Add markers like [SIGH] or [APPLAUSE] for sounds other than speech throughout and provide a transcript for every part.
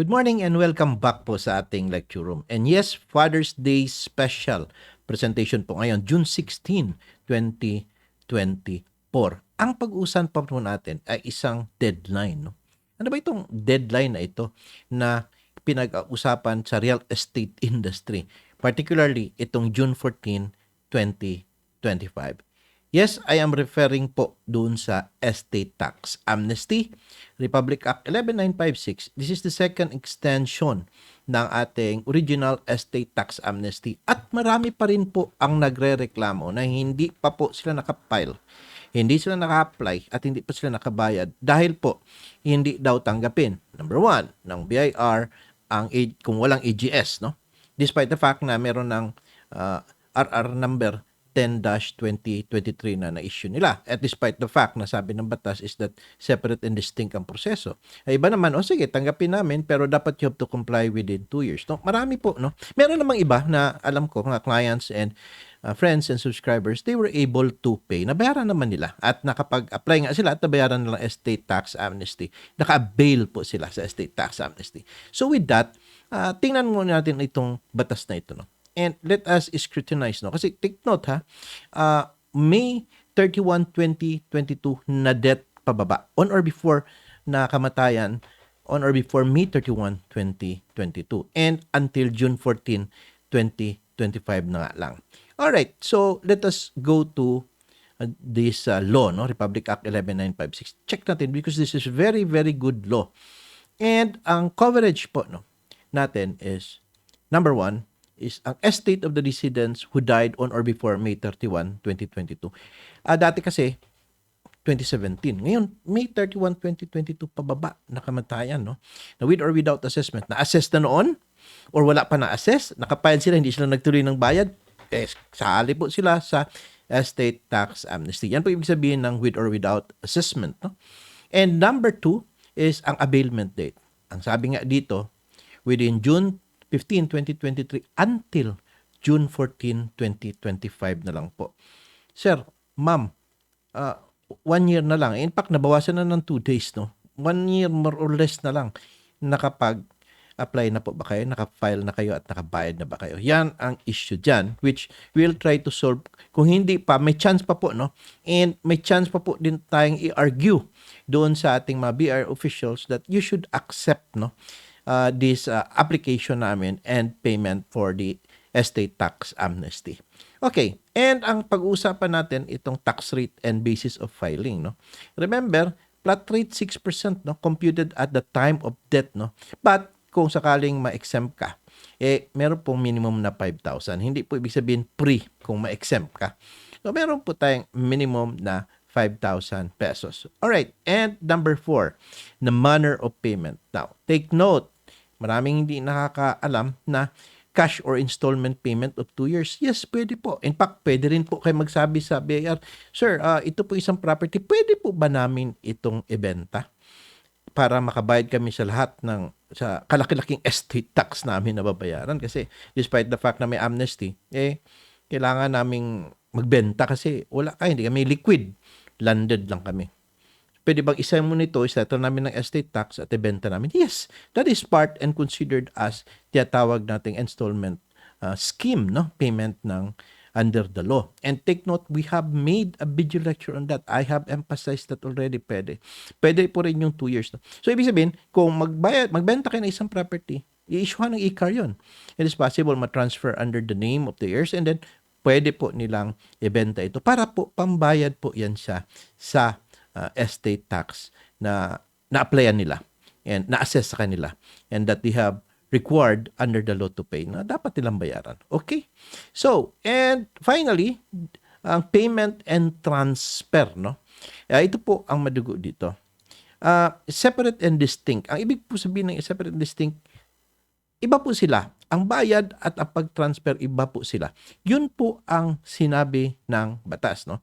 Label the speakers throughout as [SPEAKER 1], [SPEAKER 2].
[SPEAKER 1] Good morning and welcome back po sa ating lecture room. And yes, Father's Day special presentation po ngayon, June 16, 2024. Ang pag-usan pa po natin ay isang deadline. No? Ano ba itong deadline na ito na pinag-usapan sa real estate industry? Particularly itong June 14, 2025. Yes, I am referring po doon sa estate tax amnesty, Republic Act 11956. This is the second extension ng ating original estate tax amnesty at marami pa rin po ang nagrereklamo na hindi pa po sila nakapile, hindi sila naka-apply at hindi pa sila nakabayad dahil po hindi daw tanggapin. Number one, ng BIR ang A- kung walang AGS, no? Despite the fact na meron ng uh, RR number 10-2023 na na-issue nila. At despite the fact na sabi ng batas is that separate and distinct ang proseso. Ay iba naman, o sige, tanggapin namin pero dapat you have to comply within 2 years. No? Marami po, no? Meron namang iba na alam ko, mga clients and uh, friends and subscribers, they were able to pay. Nabayaran naman nila. At nakapag-apply nga sila at nabayaran nilang estate tax amnesty. Naka-avail po sila sa estate tax amnesty. So with that, uh, tingnan muna natin itong batas na ito. No? And let us scrutinize. No? Kasi take note ha, uh, May 31, 2022 na death pababa. On or before na kamatayan, on or before May 31, 2022. And until June 14, 2025 na nga lang. Alright, so let us go to uh, this uh, law, no? Republic Act 11956. Check natin because this is very, very good law. And ang coverage po no, natin is, number one, is ang estate of the residents who died on or before May 31, 2022. Ah, dati kasi, 2017. Ngayon, May 31, 2022, pababa na kamatayan, no? Na with or without assessment. Na-assess na noon, or wala pa na-assess, nakapile sila, hindi sila nagtuloy ng bayad, eh, sali po sila sa estate tax amnesty. Yan po ibig sabihin ng with or without assessment, no? And number two is ang availment date. Ang sabi nga dito, within June 15, 2023 until June 14, 2025 na lang po. Sir, ma'am, uh, one year na lang. In fact, nabawasan na ng two days, no? One year more or less na lang nakapag apply na po ba kayo, naka-file na kayo at nakabayad na ba kayo. Yan ang issue dyan, which we'll try to solve. Kung hindi pa, may chance pa po, no? And may chance pa po din tayong i-argue doon sa ating mga BR officials that you should accept, no? Uh, this uh, application namin and payment for the estate tax amnesty. Okay, and ang pag-uusapan natin itong tax rate and basis of filing, no. Remember, flat rate 6% no computed at the time of death no. But kung sakaling ma-exempt ka, eh meron pong minimum na 5,000. Hindi po ibig sabihin free kung ma-exempt ka. So meron po tayong minimum na 5,000 pesos. All right, and number four, the manner of payment. Now, take note, maraming hindi nakakaalam na cash or installment payment of 2 years. Yes, pwede po. In fact, pwede rin po kayo magsabi sa BIR, Sir, uh, ito po isang property, pwede po ba namin itong ibenta? para makabayad kami sa lahat ng sa kalaki-laking estate tax namin na babayaran kasi despite the fact na may amnesty eh kailangan naming magbenta kasi wala kaya hindi kami liquid landed lang kami pwede bang isa mo nito isettle namin ng estate tax at ibenta namin yes that is part and considered as tiyatawag nating installment uh, scheme no payment ng under the law. And take note, we have made a video lecture on that. I have emphasized that already. Pwede. Pwede po rin yung 2 years. No? So, ibig sabihin, kung magbayad, magbenta kayo ng isang property, i-issue ng e-car yun. It is possible ma-transfer under the name of the heirs and then pwede po nilang ibenta ito para po pambayad po yan siya sa uh, estate tax na na-applyan nila and na-assess sa kanila and that they have required under the law to pay na dapat nilang bayaran. Okay? So, and finally, ang payment and transfer, no? Uh, ito po ang madugo dito. Uh, separate and distinct. Ang ibig po sabihin ng separate and distinct, iba po sila. Ang bayad at ang pag-transfer, iba po sila. Yun po ang sinabi ng batas, no?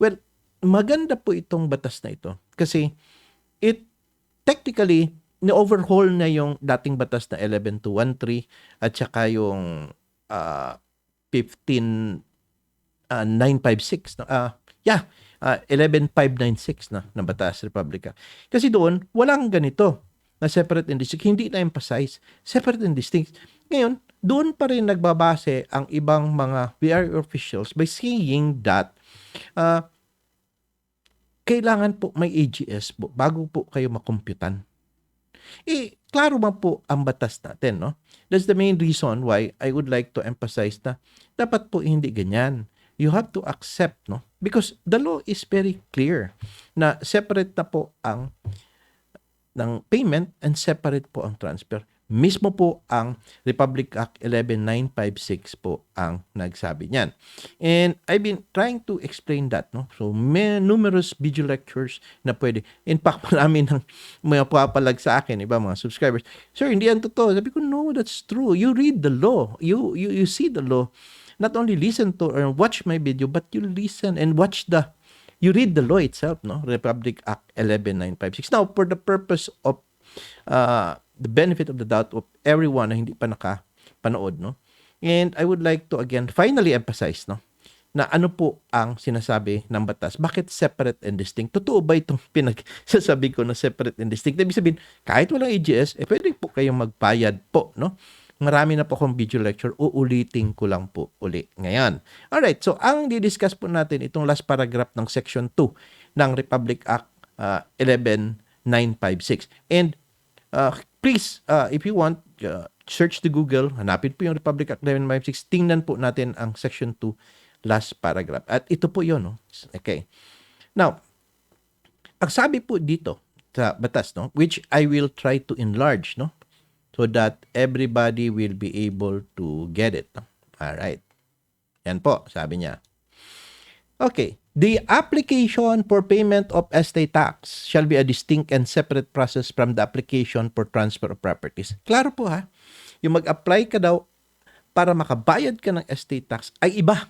[SPEAKER 1] Well, maganda po itong batas na ito kasi it technically ni-overhaul na yung dating batas na 11213 at saka yung uh, 15956 uh, uh, yeah uh, 11596 na ng batas republika kasi doon walang ganito na separate and distinct, hindi na-emphasize. Separate and distinct. Ngayon, doon pa rin nagbabase ang ibang mga BRI officials by saying that uh, kailangan po may AGS po bago po kayo makomputan. Eh, klaro man po ang batas natin, no? That's the main reason why I would like to emphasize na dapat po hindi ganyan. You have to accept, no? Because the law is very clear na separate na po ang ng payment and separate po ang transfer. Mismo po ang Republic Act 11956 po ang nagsabi niyan. And I've been trying to explain that. No? So, may numerous video lectures na pwede. In fact, [LAUGHS] marami ng mga papalag sa akin, iba mga subscribers. Sir, hindi yan totoo. Sabi ko, no, that's true. You read the law. You, you, you see the law. Not only listen to or watch my video, but you listen and watch the you read the law itself, no? Republic Act 11956. Now, for the purpose of uh, the benefit of the doubt of everyone na hindi pa nakapanood, no? And I would like to again finally emphasize, no? na ano po ang sinasabi ng batas. Bakit separate and distinct? Totoo ba itong [LAUGHS] pinagsasabi ko na separate and distinct? Ibig sabihin, kahit walang AGS, eh pwede po kayong magbayad po, no? Marami na po akong video lecture, uulitin ko lang po uli ngayon. Alright, so ang didiscuss po natin itong last paragraph ng section 2 ng Republic Act uh, 11956. And uh, please, uh, if you want, uh, search the Google, hanapin po yung Republic Act 11956, tingnan po natin ang section 2 last paragraph. At ito po yun, no? Okay. Now, ang sabi po dito sa batas, no, which I will try to enlarge, no, so that everybody will be able to get it. All right. Yan po, sabi niya. Okay. The application for payment of estate tax shall be a distinct and separate process from the application for transfer of properties. Klaro po ha. Yung mag-apply ka daw para makabayad ka ng estate tax ay iba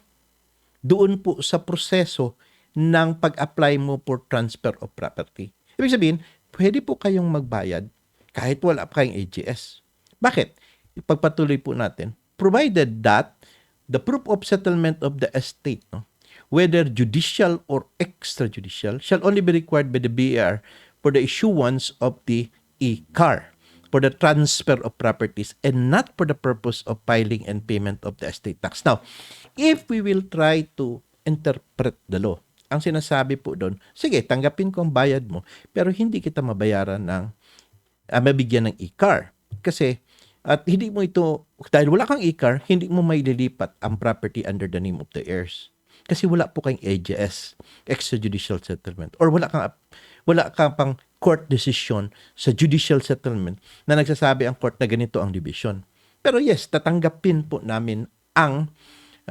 [SPEAKER 1] doon po sa proseso ng pag-apply mo for transfer of property. Ibig sabihin, pwede po kayong magbayad kahit wala pa kayong AGS. Bakit? Ipagpatuloy po natin, provided that the proof of settlement of the estate, no, whether judicial or extrajudicial, shall only be required by the BAR for the issuance of the e-car for the transfer of properties and not for the purpose of filing and payment of the estate tax. Now, if we will try to interpret the law, ang sinasabi po doon, sige, tanggapin ko ang bayad mo, pero hindi kita mabayaran ng, uh, mabigyan ng e-car. Kasi, at hindi mo ito, dahil wala kang e-car, hindi mo may lilipat ang property under the name of the heirs. Kasi wala po kayong AJS, extrajudicial settlement, or wala kang, wala kang pang court decision sa judicial settlement na nagsasabi ang court na ganito ang division. Pero yes, tatanggapin po namin ang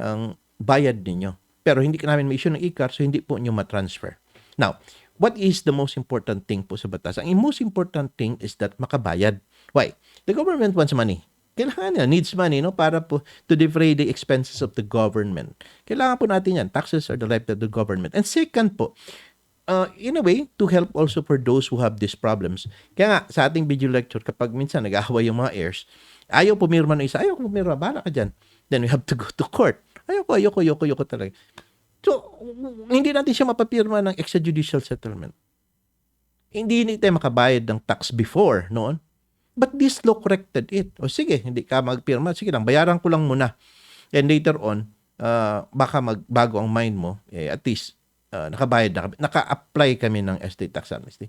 [SPEAKER 1] ang bayad ninyo. Pero hindi ka namin may issue ng e-car, so hindi po nyo matransfer. Now, what is the most important thing po sa batas? Ang most important thing is that makabayad. Why? The government wants money. Kailangan niya, needs money, no? Para po to defray the expenses of the government. Kailangan po natin yan. Taxes are the life of the government. And second po, uh, in a way, to help also for those who have these problems. Kaya nga, sa ating video lecture, kapag minsan nag-aaway yung mga heirs, ayaw pumirma ng isa, ayaw pumirma, bala ka dyan. Then we have to go to court. Ayoko, ayoko, ayoko, ayoko talaga. So, hindi natin siya mapapirma ng extrajudicial settlement. Hindi hindi tayo makabayad ng tax before noon. But this law corrected it. O sige, hindi ka magpirma. Sige lang, bayaran ko lang muna. And later on, uh, baka magbago ang mind mo, eh, at least uh, nakabayad na kami, naka-apply kami ng estate tax amnesty.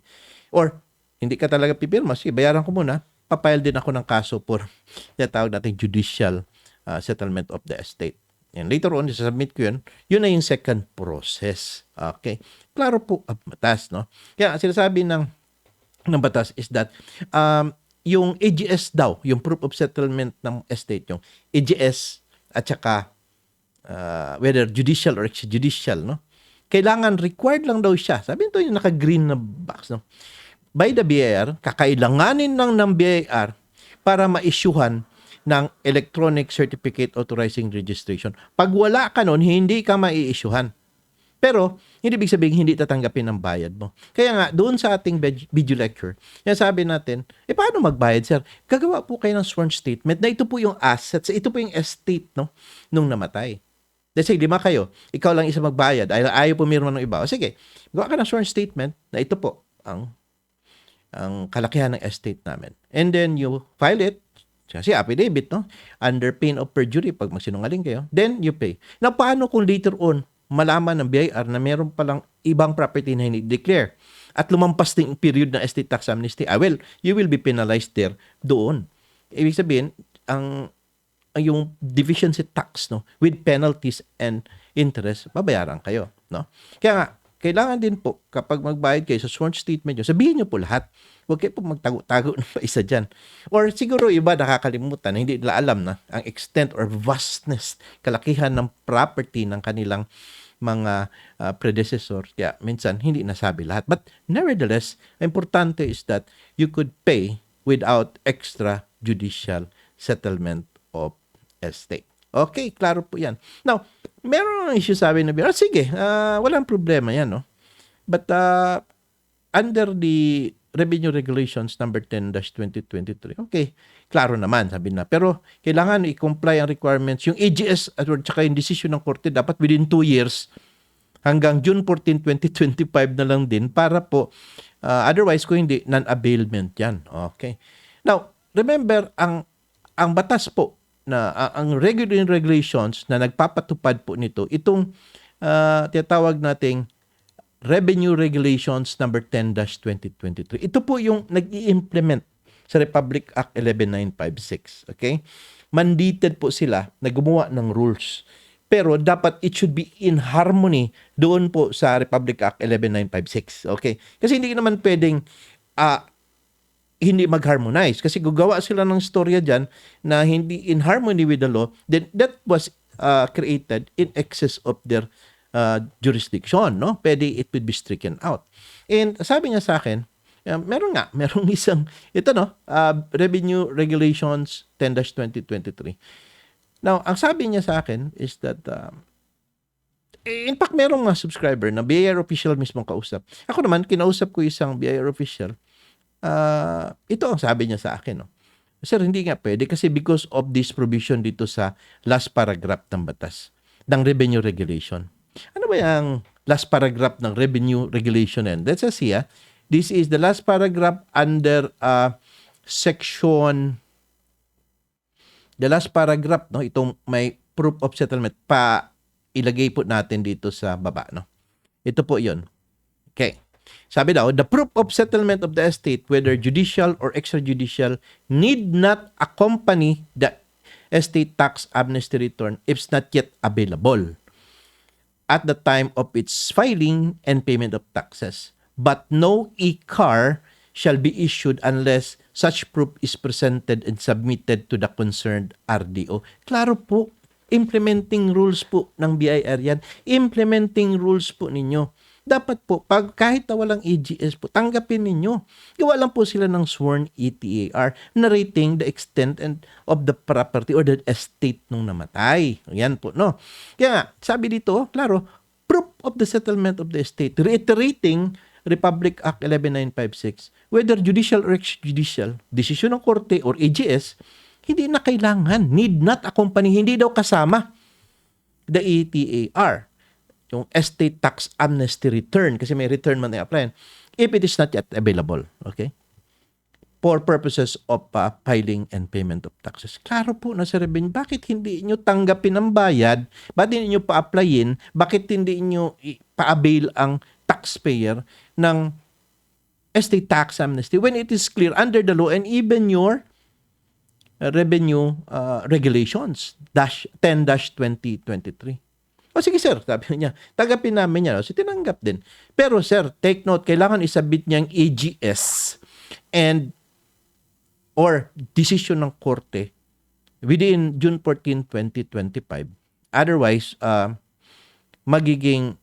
[SPEAKER 1] Or, hindi ka talaga pipirma, sige, bayaran ko muna, papile din ako ng kaso for [LAUGHS] tawag natin judicial uh, settlement of the estate. And later on, submit ko yun. Yun na yung second process. Okay? Klaro po ang batas, no? Kaya sinasabi ng, ng batas is that um, yung AGS daw, yung proof of settlement ng estate, yung AGS at saka uh, whether judicial or extrajudicial, no? Kailangan required lang daw siya. Sabi nito yung naka-green na box, no? By the BIR, kakailanganin lang ng BIR para ma-issuehan ng electronic certificate authorizing registration. Pag wala ka nun, hindi ka mai-issuehan. Pero, hindi ibig sabihin hindi tatanggapin ang bayad mo. Kaya nga, doon sa ating video lecture, yan sabi natin, eh paano magbayad, sir? Gagawa po kayo ng sworn statement na ito po yung assets, ito po yung estate no, nung namatay. Let's say, lima kayo, ikaw lang isa magbayad, ay ayaw pumirma ng iba. O sige, gawa ka ng sworn statement na ito po ang ang kalakihan ng estate namin. And then you file it, kasi affidavit, no? Under pain of perjury, pag magsinungaling kayo, then you pay. Na paano kung later on, malaman ng BIR na meron palang ibang property na hindi declare at lumampas din yung period ng estate tax amnesty, ah, well, you will be penalized there doon. Ibig sabihin, ang ang yung deficiency tax no with penalties and interest babayaran kayo no kaya nga kailangan din po kapag magbayad kayo sa sworn statement nyo sabihin nyo po lahat huwag kayo po magtago-tago [LAUGHS] ng isa dyan or siguro iba nakakalimutan na hindi nila alam na ang extent or vastness kalakihan ng property ng kanilang mga uh, predecessor kaya minsan hindi nasabi lahat but nevertheless importante is that you could pay without extra judicial settlement of estate. Okay, klaro po yan. Now, meron ng issue sabi na, ah, sige, uh, walang problema yan, no? But uh, under the Revenue Regulations number 10-2023, okay, klaro naman, sabi na. Pero kailangan i-comply ang requirements. Yung AGS at saka yung decision ng korte dapat within 2 years hanggang June 14, 2025 na lang din para po, uh, otherwise kung hindi, non-availment yan. Okay. Now, remember, ang ang batas po na uh, ang regular regulations na nagpapatupad po nito itong uh, tinatawag nating Revenue Regulations number 10-2023. Ito po yung nag-i-implement sa Republic Act 11956, okay? Mandated po sila na gumawa ng rules. Pero dapat it should be in harmony doon po sa Republic Act 11956, okay? Kasi hindi naman pwedeng uh, hindi mag-harmonize. Kasi gugawa sila ng storya dyan na hindi in harmony with the law, then that was uh, created in excess of their uh, jurisdiction. No? Pwede it would be stricken out. And sabi niya sa akin, uh, meron nga, [LAUGHS] merong isang, ito no, uh, Revenue Regulations 10-2023. Now, ang sabi niya sa akin is that, uh, in fact, merong mga subscriber na BIR official mismo kausap. Ako naman, kinausap ko isang BIR official uh, ito ang sabi niya sa akin. No? Sir, hindi nga pwede kasi because of this provision dito sa last paragraph ng batas ng revenue regulation. Ano ba yung last paragraph ng revenue regulation? And let's see, ah, this is the last paragraph under uh, section the last paragraph no itong may proof of settlement pa ilagay po natin dito sa baba no ito po 'yon okay sabi daw, the proof of settlement of the estate, whether judicial or extrajudicial, need not accompany the estate tax amnesty return if it's not yet available at the time of its filing and payment of taxes. But no e-car shall be issued unless such proof is presented and submitted to the concerned RDO. Klaro po, implementing rules po ng BIR yan. Implementing rules po ninyo dapat po, pag kahit na walang AGS po, tanggapin ninyo. Gawa lang po sila ng sworn E ETAR narrating the extent and of the property or the estate nung namatay. Yan po, no? Kaya nga, sabi dito, klaro, proof of the settlement of the estate, reiterating Republic Act 11956, whether judicial or extrajudicial, desisyon ng korte or AGS, hindi na kailangan, need not accompany, hindi daw kasama the ETAR yung estate tax amnesty return kasi may return man i-apply if it is not yet available. Okay? For purposes of uh, filing and payment of taxes. Klaro po na sa revenue. Bakit hindi nyo tanggapin ang bayad? Bakit hindi nyo pa-applyin? Bakit hindi nyo pa-avail ang taxpayer ng estate tax amnesty when it is clear under the law and even your revenue uh, regulations dash 10-2023. O sige sir, sabi niya, tagapin namin. O, so tinanggap din. Pero sir, take note, kailangan isabit niyang AGS and or decision ng korte within June 14, 2025. Otherwise, uh, magiging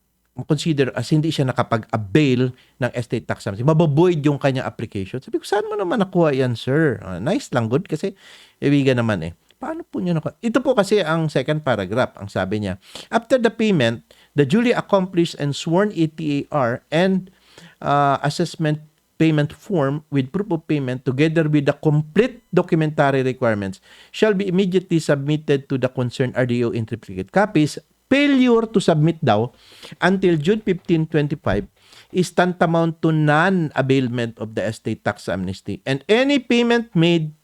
[SPEAKER 1] consider as hindi siya nakapag-avail ng estate tax amnesty. Mababoid yung kanyang application. Sabi ko, saan mo naman nakuha yan, sir? Uh, nice lang, good. Kasi, ibigan naman eh. Paano po niyo nakuha? Ito po kasi ang second paragraph. Ang sabi niya, after the payment, the duly accomplished and sworn ETAR and uh, assessment payment form with proof of payment together with the complete documentary requirements shall be immediately submitted to the concerned RDO in triplicate copies failure to submit daw until June 15, 25 is tantamount to non-availment of the estate tax amnesty and any payment made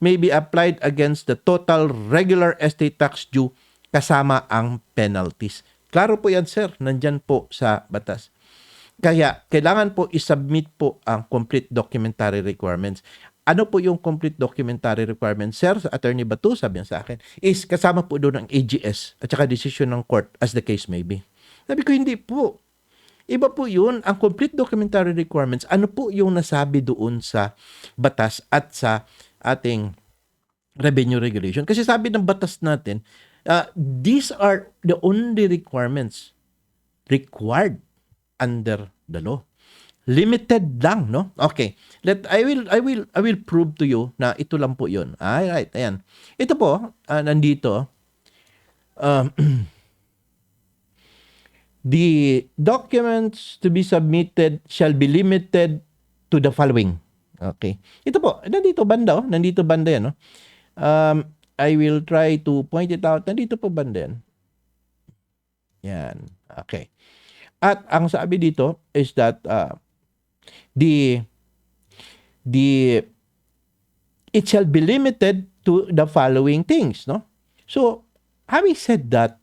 [SPEAKER 1] may be applied against the total regular estate tax due kasama ang penalties. Klaro po yan, sir. Nandyan po sa batas. Kaya, kailangan po isubmit po ang complete documentary requirements. Ano po yung complete documentary requirements, sir? Sa Attorney Batu, sabi niya sa akin, is kasama po doon ang AGS at saka decision ng court as the case may be. Sabi ko, hindi po. Iba po yun. Ang complete documentary requirements, ano po yung nasabi doon sa batas at sa ating revenue regulation. Kasi sabi ng batas natin, uh, these are the only requirements required under the law. Limited lang, no? Okay. Let I will I will I will prove to you na ito lang po 'yon. All right, ayan. Ito po, uh, nandito. Um, [CLEARS THROAT] the documents to be submitted shall be limited to the following. Okay. Ito po, nandito banda, oh. nandito banda 'yan, no? Um, I will try to point it out. Nandito po banda 'yan. Yan. Okay. At ang sabi dito is that uh, the the it shall be limited to the following things, no? So, having said that,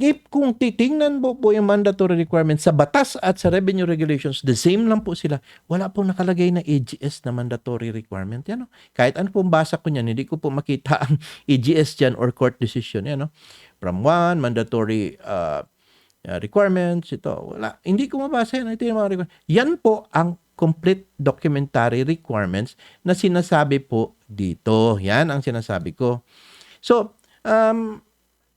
[SPEAKER 1] if kung titingnan mo po yung mandatory requirements sa batas at sa revenue regulations, the same lang po sila. Wala pong nakalagay na AGS na mandatory requirement. Yan, no? Kahit ano pong basa ko niyan, hindi ko po makita ang [LAUGHS] AGS dyan or court decision. Yan, no? From one, mandatory uh, requirements, ito, wala. Hindi ko mabasa yan. Ito yung mga requirements. Yan po ang complete documentary requirements na sinasabi po dito. Yan ang sinasabi ko. So, um,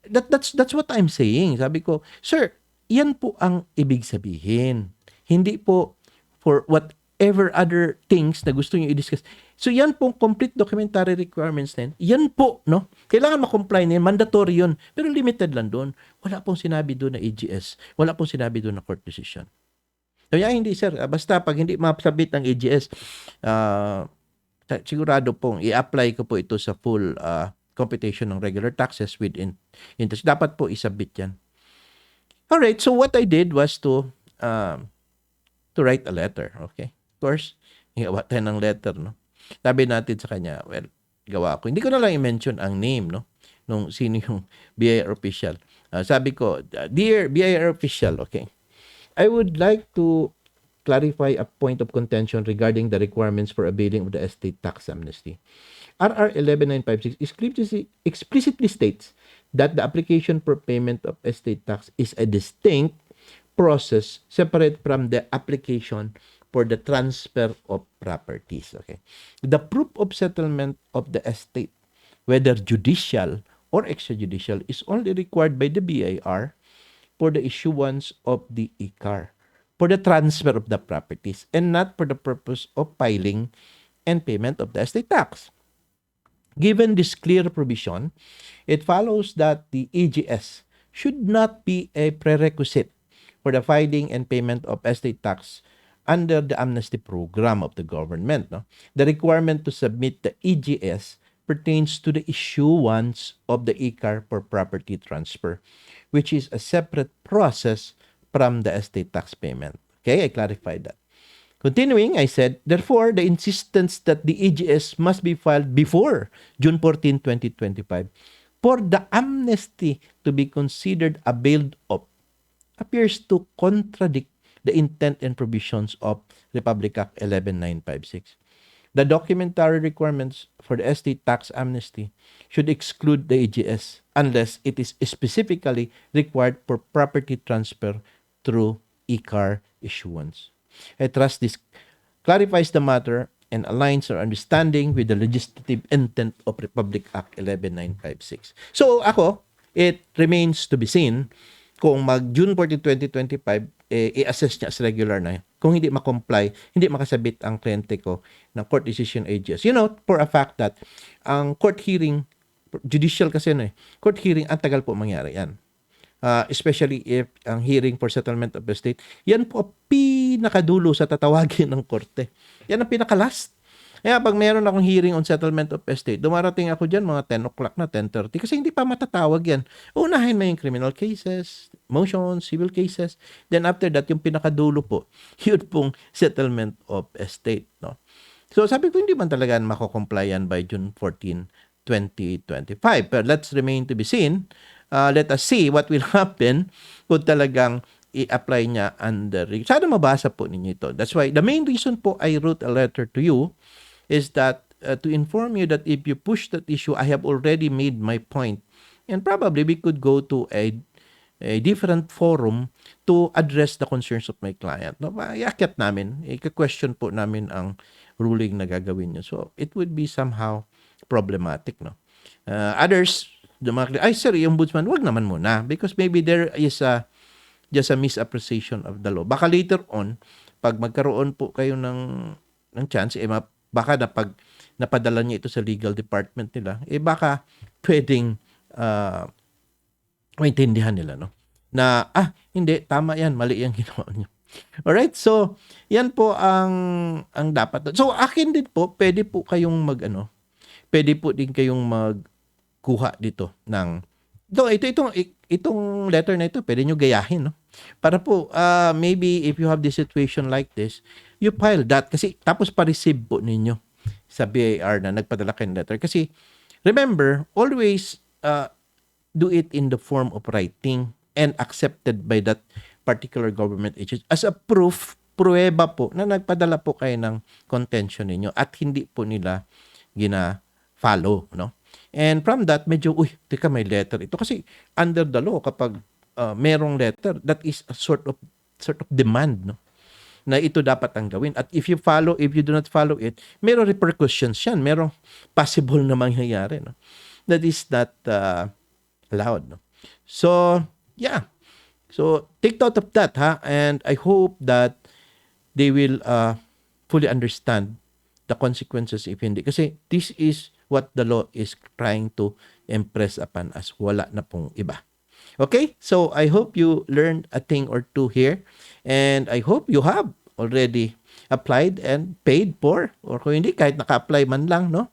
[SPEAKER 1] that, that's, that's what I'm saying. Sabi ko, sir, yan po ang ibig sabihin. Hindi po for whatever other things na gusto niyo i-discuss. So yan pong complete documentary requirements na yan. Po, no? Kailangan ma-comply na. Mandatory yun. Pero limited lang doon. Wala pong sinabi doon na AGS. Wala pong sinabi doon na court decision. Kaya hindi, sir. Ah, Basta pag hindi mapasabit ng AGS, uh, sigurado pong i-apply ko po ito sa full uh, computation ng regular taxes with in- interest. Dapat po isabit yan. Alright, so what I did was to um, to write a letter. Okay? Of course, gawa tayo ng letter, no? Sabi natin sa kanya, well, gawa ko. Hindi ko na lang i-mention ang name, no? Nung sino yung [LAUGHS] BIR official. Uh, sabi ko, Dear BIR official, okay, I would like to clarify a point of contention regarding the requirements for availing of the estate tax amnesty. RR 11956 explicitly, explicitly states that the application for payment of estate tax is a distinct process separate from the application for the transfer of properties. Okay. The proof of settlement of the estate, whether judicial or extrajudicial, is only required by the BIR for the issuance of the ICAR, for the transfer of the properties, and not for the purpose of filing and payment of the estate tax. Given this clear provision, it follows that the EGS should not be a prerequisite for the filing and payment of estate tax under the amnesty program of the government. No? The requirement to submit the EGS pertains to the issuance of the ICAR for property transfer, which is a separate process from the estate tax payment. Okay, I clarified that. Continuing, I said, therefore, the insistence that the EGS must be filed before June 14, 2025 for the amnesty to be considered availed of appears to contradict the intent and provisions of Republic Act 11956. The documentary requirements for the estate tax amnesty should exclude the EGS unless it is specifically required for property transfer through ICAR issuance. I trust this clarifies the matter and aligns our understanding with the legislative intent of Republic Act 11956. So ako, it remains to be seen kung mag June 14, 2025, eh, i-assess niya as regular na. Kung hindi ma-comply, hindi makasabit ang kliyente ko ng court decision ages. You know, for a fact that ang court hearing, judicial kasi no eh, court hearing, ang tagal po mangyari yan. Uh, especially if ang hearing for settlement of estate, yan po pinakadulo sa tatawagin ng korte. Yan ang pinaka-last. Kaya pag meron akong hearing on settlement of estate, dumarating ako dyan mga 10 o'clock na, 10.30 kasi hindi pa matatawag yan. Unahin mo yung criminal cases, motions, civil cases. Then after that, yung pinakadulo po, [LAUGHS] yun pong settlement of estate. No? So sabi ko, hindi man talaga mako-comply yan by June 14, 2025. But let's remain to be seen. Uh, let us see what will [LAUGHS] happen kung talagang i-apply niya under sana mabasa po ninyo ito that's why the main reason po I wrote a letter to you is that uh, to inform you that if you push that issue I have already made my point and probably we could go to a a different forum to address the concerns of my client. No, iakyat namin, i-question po namin ang ruling na gagawin niyo. So, it would be somehow problematic, no? Uh, others, the mga, ay sir, yung ombudsman, wag naman muna because maybe there is a just a misappreciation of the law. Baka later on, pag magkaroon po kayo ng, ng chance, eh, baka na pag napadala niya ito sa legal department nila, eh baka pwedeng uh, maintindihan nila, no? Na, ah, hindi, tama yan, mali yung [LAUGHS] ginawa niyo. Alright, so, yan po ang, ang dapat. So, akin din po, pwede po kayong mag, ano, pwede po din kayong magkuha dito ng, ito, ito, itong, itong letter na ito, pwede nyo gayahin, no? Para po, uh, maybe if you have this situation like this, you file that. Kasi, tapos pa-receive po ninyo sa BAR na nagpadala kayo ng letter. Kasi, remember, always uh, do it in the form of writing and accepted by that particular government agency as a proof, pruweba po na nagpadala po kayo ng contention ninyo at hindi po nila gina-follow, no? And from that, medyo, uy, teka, may letter ito. Kasi under the law, kapag uh, merong letter, that is a sort of sort of demand, no? na ito dapat ang gawin. At if you follow, if you do not follow it, merong repercussions yan. Merong possible na mangyayari. No? That is not uh, allowed. No? So, yeah. So, take note of that, ha? And I hope that they will uh, fully understand the consequences if hindi. Kasi this is what the law is trying to impress upon us. Wala na pong iba. Okay? So, I hope you learned a thing or two here. And I hope you have already applied and paid for. Or kung hindi, kahit naka-apply man lang, no?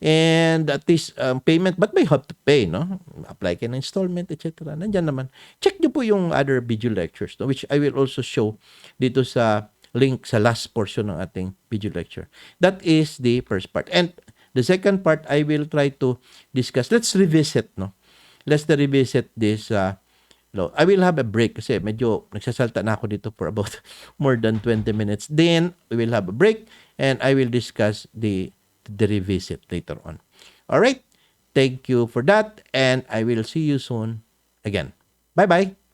[SPEAKER 1] And at least um, payment, but may have to pay, no? Apply kayo ng installment, etc. Nandyan naman. Check nyo po yung other video lectures, no? which I will also show dito sa link sa last portion ng ating video lecture. That is the first part. And the second part, I will try to discuss. Let's revisit, no? Let's revisit this uh, law. I will have a break kasi medyo nagsasalta na ako dito for about [LAUGHS] more than 20 minutes. Then, we will have a break and I will discuss the, the revisit later on. All right? Thank you for that and I will see you soon again. Bye-bye.